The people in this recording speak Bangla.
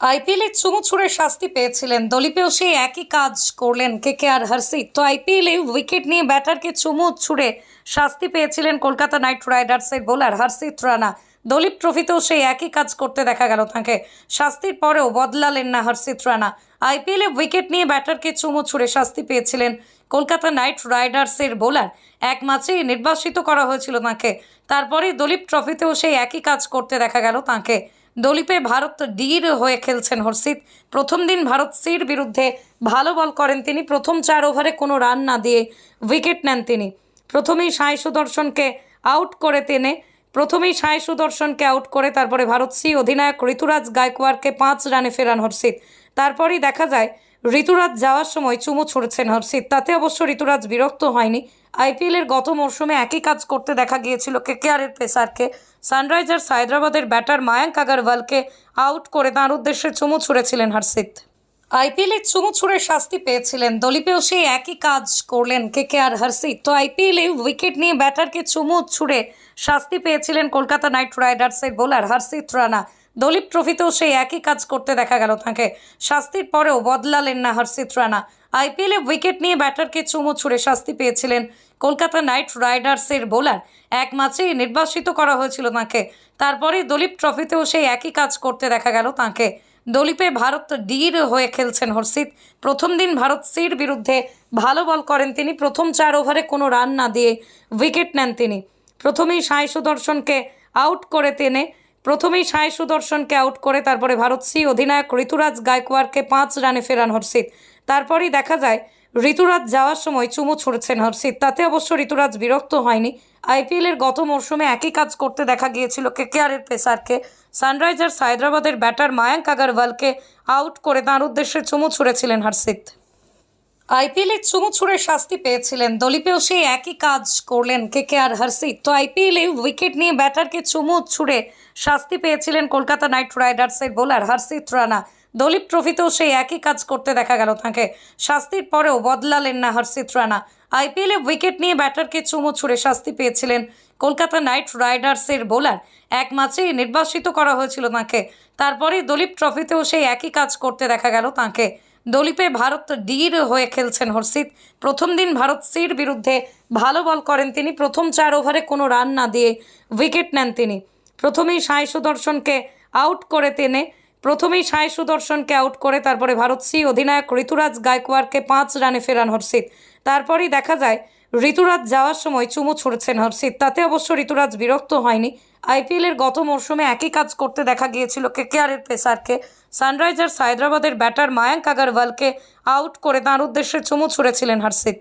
আইপিএলে চুমু ছুঁড়ে শাস্তি পেয়েছিলেন দলীপেও সেই একই কাজ করলেন কে কে আর হর্ষিত তো আইপিএলে উইকেট নিয়ে ব্যাটারকে চুমু ছুঁড়ে শাস্তি পেয়েছিলেন কলকাতা নাইট রাইডার্সের বোলার হর্ষিত রানা। দলীপ ট্রফিতেও সেই একই কাজ করতে দেখা গেল তাকে। শাস্তির পরেও বদলালেন না হর্ষিত রানা। আইপিএলে উইকেট নিয়ে ব্যাটারকে চুমু ছুঁড়ে শাস্তি পেয়েছিলেন কলকাতা নাইট রাইডার্সের বোলার। এক ম্যাচেই নির্বাসিত করা হয়েছিল তাকে। তারপরে দলীপ ট্রফিতেও সেই একই কাজ করতে দেখা গেল তাকে। দলীপে ভারত ডির হয়ে খেলছেন হর্ষিত প্রথম দিন ভারত সির বিরুদ্ধে ভালো বল করেন তিনি। প্রথম চার ওভারে কোনো রান না দিয়ে উইকেট নেন তিনি। প্রথমেই সাই সুদর্শনকে আউট করে তেনে। প্রথমেই সাই সুদর্শনকে আউট করে তারপরে ভারত সি অধিনায়ক ঋতুরাজ গায়কোয়াড়কে পাঁচ রানে ফেরান হর্ষিত তারপরেই দেখা যায় ঋতুরাজ যাওয়ার সময় চুমু ছুড়েছেন হর্ষিত। তাতে অবশ্য ঋতুরাজ বিরক্ত হয়নি। আইপিএলের গত মরশুমে একই কাজ করতে দেখা গিয়েছিল কেকেআরের পেসারকে। সানরাইজার্স হায়দ্রাবাদের ব্যাটার মায়াঙ্ক আগারওয়ালকে আউট করে তাঁর উদ্দেশ্যে চুমু ছুড়েছিলেন হর্ষিত। আইপিএলে চুমু ছুঁড়ে শাস্তি পেয়েছিলেন দলীপেও সেই একই কাজ করলেন কে কে আর হর্ষিত। তো আইপিএলে উইকেট নিয়ে ব্যাটারকে চুমু ছুঁড়ে শাস্তি পেয়েছিলেন কলকাতা নাইট রাইডার্সের বোলার হর্ষিত রানা। দলীপ ট্রফিতেও সেই একই কাজ করতে দেখা গেল তাকে। শাস্তির পরেও বদলালেন না হর্ষিত রানা। আইপিএলে উইকেট নিয়ে ব্যাটারকে চুমু ছুঁড়ে শাস্তি পেয়েছিলেন কলকাতা নাইট রাইডার্সের বোলার। এক ম্যাচেই নির্বাসিত করা হয়েছিল তাকে। তারপরে দলীপ ট্রফিতেও সেই একই কাজ করতে দেখা গেল তাকে। দলীপে ভারত ডির হয়ে খেলছেন হর্ষিত প্রথম দিন ভারত সির বিরুদ্ধে ভালো বল করেন তিনি। প্রথম চার ওভারে কোনো রান না দিয়ে উইকেট নেন তিনি। প্রথমেই সাই সুদর্শনকে আউট করে টেনে প্রথমেই সাই সুদর্শনকে আউট করে তারপরে ভারত সি অধিনায়ক ঋতুরাজ গায়কোয়াড়কে পাঁচ রানে ফেরান হর্ষিত তারপরেই দেখা যায়, ঋতুরাজ যাওয়ার সময় চুমু ছুড়েছেন হর্ষিত তাতে অবশ্য ঋতুরাজ বিরক্ত হয়নি। আইপিএলের গত মরশুমে একই কাজ করতে দেখা গিয়েছিল কেকেআরের পেসারকে। সানরাইজার্স হায়দ্রাবাদের ব্যাটার মায়াঙ্ক আগরওয়ালকে আউট করে তাঁর উদ্দেশ্যে চুমু ছুঁড়েছিলেন হর্ষিত আইপিএলে চুমু ছুঁড়ে শাস্তি পেয়েছিলেন দলীপেও সেই একই কাজ করলেন কে কে আর হর্ষিত। তো আইপিএলে উইকেট নিয়ে ব্যাটারকে চুমু ছুঁড়ে শাস্তি পেয়েছিলেন কলকাতা নাইট রাইডার্সের বোলার হর্ষিত রানা। দলীপ ট্রফিতেও সেই একই কাজ করতে দেখা গেল তাকে। শাস্তির পরেও বদলালেন না হর্ষিত রানা। আইপিএলে উইকেট নিয়ে ব্যাটারকে চুমু ছুঁড়ে শাস্তি পেয়েছিলেন কলকাতা নাইট রাইডার্সের বোলার। এক ম্যাচেই নির্বাসিত করা হয়েছিল তাকে। তারপরে দলীপ ট্রফিতেও সেই একই কাজ করতে দেখা গেল তাকে। দলীপে ভারত ডির হয়ে খেলছেন হর্ষিত প্রথম দিন ভারত সির বিরুদ্ধে ভালো বল করেন তিনি। প্রথম চার ওভারে কোনো রান না দিয়ে উইকেট নেন তিনি। প্রথমেই সাই সুদর্শনকে আউট করে টেনে প্রথমেই সাই সুদর্শনকে আউট করে তারপরে ভারত সি অধিনায়ক ঋতুরাজ গায়কোয়াড়কে পাঁচ রানে ফেরান হর্ষিত তারপরেই দেখা যায়, ঋতুরাজ যাওয়ার সময় চুমু ছুড়েছেন হর্ষিত তাতে অবশ্য ঋতুরাজ বিরক্ত হয়নি। আইপিএলের গত মরশুমে একই কাজ করতে দেখা গিয়েছিল কেকেআরের পেসারকে। সানরাইজার্স হায়দ্রাবাদের ব্যাটার মায়াঙ্ক আগারওয়ালকে আউট করে তাঁর উদ্দেশ্যে চুমু ছুঁড়েছিলেন হর্ষিত